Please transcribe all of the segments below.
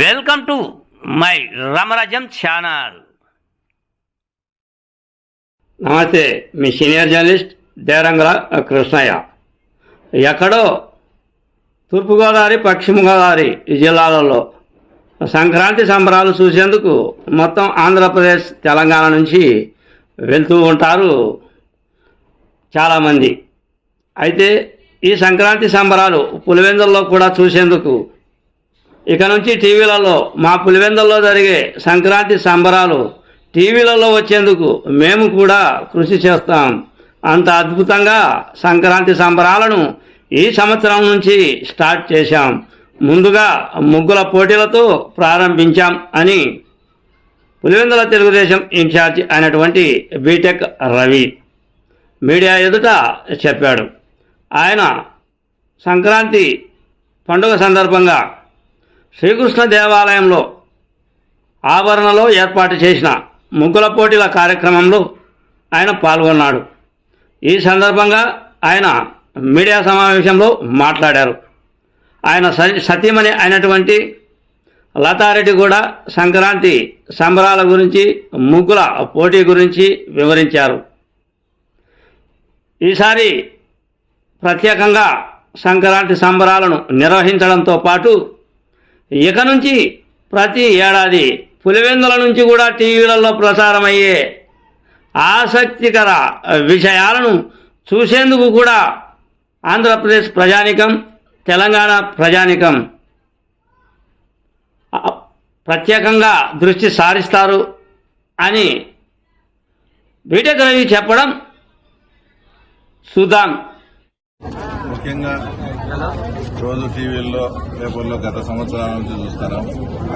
Welcome to my Ramarajyam channel. నమస్తే మీ senior journalist Derangala Krishnaiah. ఎక్కడో తూర్పుగోదావరి పశ్చిమ గోదావరి జిల్లాలలో సంక్రాంతి సంబరాలు చూసేందుకు మొత్తం ఆంధ్రప్రదేశ్ తెలంగాణ నుంచి వెళ్తూ ఉంటారు చాలామంది. అయితే ఈ సంక్రాంతి సంబరాలు పులివెందుల్లో కూడా చూసేందుకు ఇక నుంచి టీవీలలో మా పులివెందుల్లో జరిగే సంక్రాంతి సంబరాలు టీవీలలో వచ్చేందుకు మేము కూడా కృషి చేస్తాం. అంత అద్భుతంగా సంక్రాంతి సంబరాలను ఈ సంవత్సరం నుంచి స్టార్ట్ చేశాం. ముందుగా ముగ్గుల పోటీలతో ప్రారంభించాం అని పులివెందుల తెలుగుదేశం ఇన్ఛార్జి అయినటువంటి బీటెక్ రవి మీడియా ఎదుట చెప్పాడు. ఆయన సంక్రాంతి పండుగ సందర్భంగా శ్రీకృష్ణ దేవాలయంలో ఆభరణలో ఏర్పాటు చేసిన ముగ్గుల పోటీల కార్యక్రమంలో ఆయన పాల్గొన్నాడు. ఈ సందర్భంగా ఆయన మీడియా సమావేశంలో మాట్లాడారు. ఆయన సతీమణి అయినటువంటి లతారెడ్డి కూడా సంక్రాంతి సంబరాల గురించి ముగ్గుల పోటీ గురించి వివరించారు. ఈసారి ప్రత్యేకంగా సంక్రాంతి సంబరాలను నిర్వహించడంతో పాటు ఇక నుంచి ప్రతి ఏడాది పులివెందుల నుంచి కూడా టీవీలలో ప్రసారమయ్యే ఆసక్తికర విషయాలను చూసేందుకు కూడా ఆంధ్రప్రదేశ్ ప్రజానికం తెలంగాణ ప్రజానికం ప్రత్యేకంగా దృష్టి సారిస్తారు అని బీటెక్ రవి చెప్పడం చూద్దాం ముఖ్యంగా రోజు టీవీల్లో పేపర్లో గత సంవత్సరాల నుంచి చూస్తాను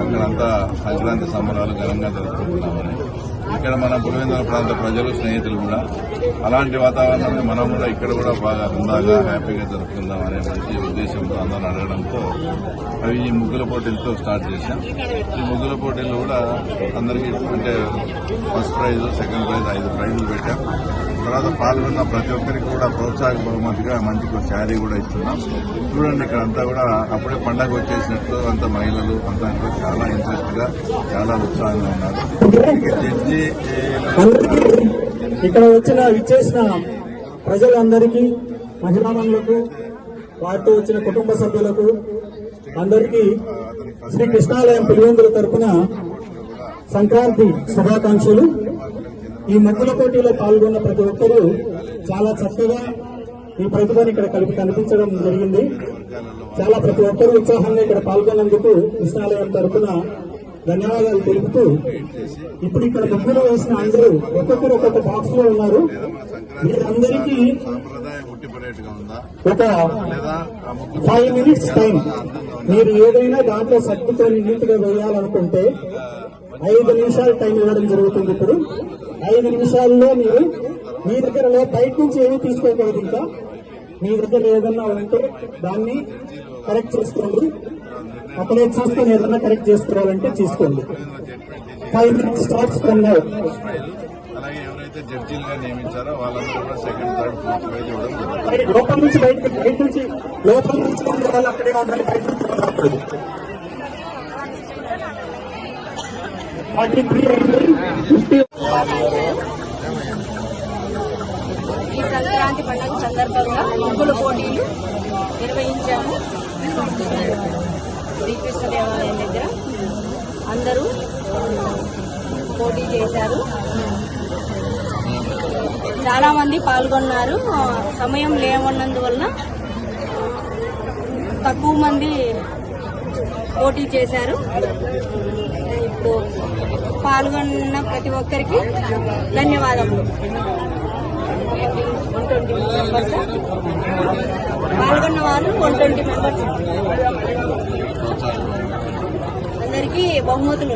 అక్కడంతా సంక్రాంతి సంబరాలు ఘనంగా జరుపుకుంటున్నామని. ఇక్కడ మన పులివెందుల ప్రాంత ప్రజలు స్నేహితులు కూడా అలాంటి వాతావరణాన్ని మనం కూడా ఇక్కడ కూడా బాగా అందాగా హ్యాపీగా జరుపుకుందాం అనే మంచి ఉద్దేశంతో అందరూ అడగడంతో అవి ఈ ముగ్గుల పోటీలతో స్టార్ట్ చేశాం. ఈ ముగ్గుల పోటీలు కూడా అందరికీ అంటే ఫస్ట్ ప్రైజ్ సెకండ్ ప్రైజ్ ఐదు ప్రైజులు పెట్టాం. తర్వాత పాల్గొన్న ప్రతి ఒక్కరికి కూడా ప్రోత్సాహక బహుమతిగా మంచిగా శారీ కూడా ఇస్తున్నాం. చూడండి ఇక్కడ అంతా కూడా అప్పుడే పండగ వచ్చేసినట్లు అంత మహిళలు అంతా కూడా చాలా ఇంట్రెస్ట్గా చాలా ఉత్సాహంగా ఉన్నారు. జడ్జి ఇక్కడ వచ్చిన విచ్చేసిన ప్రజలందరికీ మహిళామణులకు వారితో వచ్చిన కుటుంబ సభ్యులకు అందరికీ శ్రీ కృష్ణాలయం పులివెందుల తరపున సంక్రాంతి శుభాకాంక్షలు. ఈ ముగ్గుల పోటీలో పాల్గొన్న ప్రతి ఒక్కరూ చాలా చక్కగా ఈ ప్రతిభను ఇక్కడ కలిపి కనిపించడం జరిగింది. చాలా ప్రతి ఒక్కరూ ఉత్సాహంగా ఇక్కడ పాల్గొన్నందుకు కృష్ణాలయం తరఫున ధన్యవాదాలు తెలుపుతూ ఇప్పుడు ఇక్కడ ముగ్గురు వేసిన అందరూ ఒక్కొక్కరు ఒక్కొక్క బాక్స్లో ఉన్నారు. మీరందరికీ ఒక ఫైవ్ మినిట్స్ టైం మీరు ఏదైనా దాంట్లో సర్దుకొని నీట్గా వేయాలనుకుంటే ఐదు నిమిషాలు టైం ఇవ్వడం జరుగుతుంది ఇప్పుడు. ఐదు నిమిషాల్లో మీరు మీ దగ్గర బయట నుంచి ఏమీ తీసుకోకూడదు ఇంకా. మీ దగ్గర ఏదన్నా ఉంటే దాన్ని కరెక్ట్ చేసుకోండి. అక్కడే చూసుకొని ఏదన్నా కరెక్ట్ చేసుకోవాలంటే తీసుకోండి. Five minutes starts from now అలాగే ఎవరైతే జడ్జీలుగా నియమించారో వాళ్ళందరూ కూడా సెకండ్ థర్డ్ ఫోర్త్ ప్రైజ్ ఇవ్వడం జరుగుతుంది. లోపల నుంచి బయటకి బయట నుంచి లోపల నుంచి వాళ్ళు అక్కడే ఉండాలి బయట నుంచి. ఫార్టీ త్రీ ఫిఫ్టీ ఈ సంక్రాంతి పండుగ సందర్భంగా ముగ్గుల పోటీలు నిర్వహించాము. శ్రీకృష్ణ దేవాలయం దగ్గర అందరూ పోటీ చేశారు. చాలా మంది పాల్గొన్నారు సమయం లేవన్నందువలన తక్కువ మంది పోటీ చేశారు. పాల్గొన్న ప్రతి ఒక్కరికి ధన్యవాదములు. ట్వంటీ మెంబర్స్ పాల్గొన్న వారు వన్ ట్వంటీ మెంబర్స్. అందరికీ బహుమతులు.